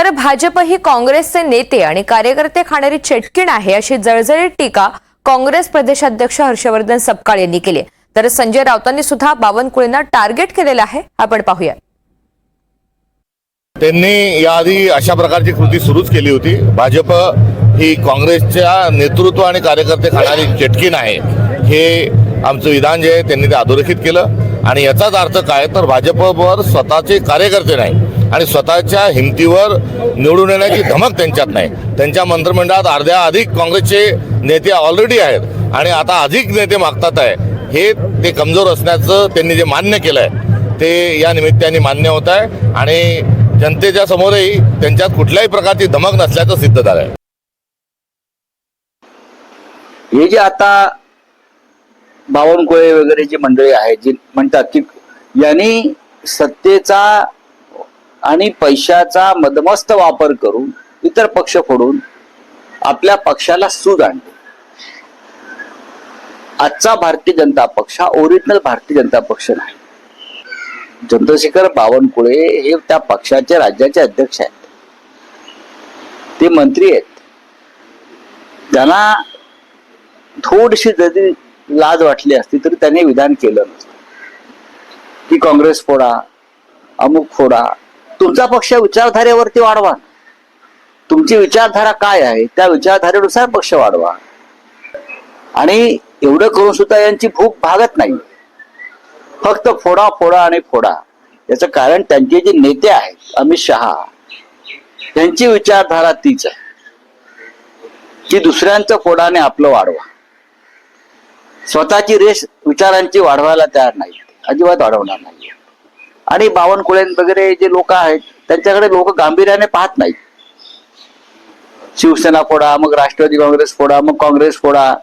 तर भाजप ही काँग्रेसचे नेते आणि कार्यकर्ते खाणारी चेटकीण आहे अशी जळजळीत टीका काँग्रेस प्रदेशाध्यक्ष हर्षवर्धन सपकाळ यांनी केली. तर संजय राऊतांनी सुद्धा बावनकुळेंना टार्गेट केलेलं आहे. आपण पाहूया. त्यांनी याआधी अशा प्रकारची कृती सुरूच केली होती. भाजप ही काँग्रेसच्या नेतृत्व आणि कार्यकर्ते खाणारी चेटकीन आहे. हे आमचं विधान जे आहे त्यांनी ते अधोरेखित केलं. आणि याचाच अर्थ काय? तर भाजपवर स्वतःचे कार्यकर्ते नाही. आणि स्वतःच्या हिमतीवर निवडून येण्याची धमक त्यांच्यात नाही. त्यांच्या मंत्रिमंडळात अर्ध्या अधिक काँग्रेसचे नेते ऑलरेडी आहेत आणि आता अधिक नेते मागतात आहे. हे ते कमजोर असण्याचं त्यांनी जे मान्य केलं आहे ते या निमित्ताने मान्य होत आहे. आणि जनतेच्या समोरही त्यांच्यात कुठल्याही प्रकारची धमक नसल्याचं सिद्ध झालं आहे हे जे आता बावनकुळे वगैरे जी मंडळी आहेत जी म्हणतात की यांनी सत्तेचा आणि पैशाचा मदमस्त वापर करून इतर पक्ष फोडून आपल्या पक्षाला सूज आणते. आजचा भारतीय जनता पक्ष हा ओरिजिनल भारतीय जनता पक्ष नाही. चंद्रशेखर बावनकुळे हे त्या पक्षाचे राज्याचे अध्यक्ष आहेत. ते मंत्री आहेत. त्यांना थोडीशी जरी लाज वाटली असती तरी त्यांनी विधान केलं नसतं. की काँग्रेस फोडा अमुक फोडा तुमचा पक्ष विचारधारेवरती वाढवा. तुमची विचारधारा काय आहे त्या विचारधारेनुसार पक्ष वाढवा. आणि एवढं करून सुद्धा यांची भूक भागत नाही. फक्त फोडा फोडा आणि फोडा. याचं कारण त्यांचे जे नेते आहेत अमित शहा त्यांची विचारधारा तीच आहे. की दुसऱ्यांचं फोडाने आपलं वाढवा. स्वतःची रेष विचारांची वाढवायला तयार नाही अजिबात वाढवणार नाही आणि बावनकुळे वगैरे जे लोक आहेत त्यांच्याकडे लोक गांभीर्याने पाहत नाहीत. शिवसेना फोडा मग राष्ट्रवादी काँग्रेस फोडा मग काँग्रेस फोडा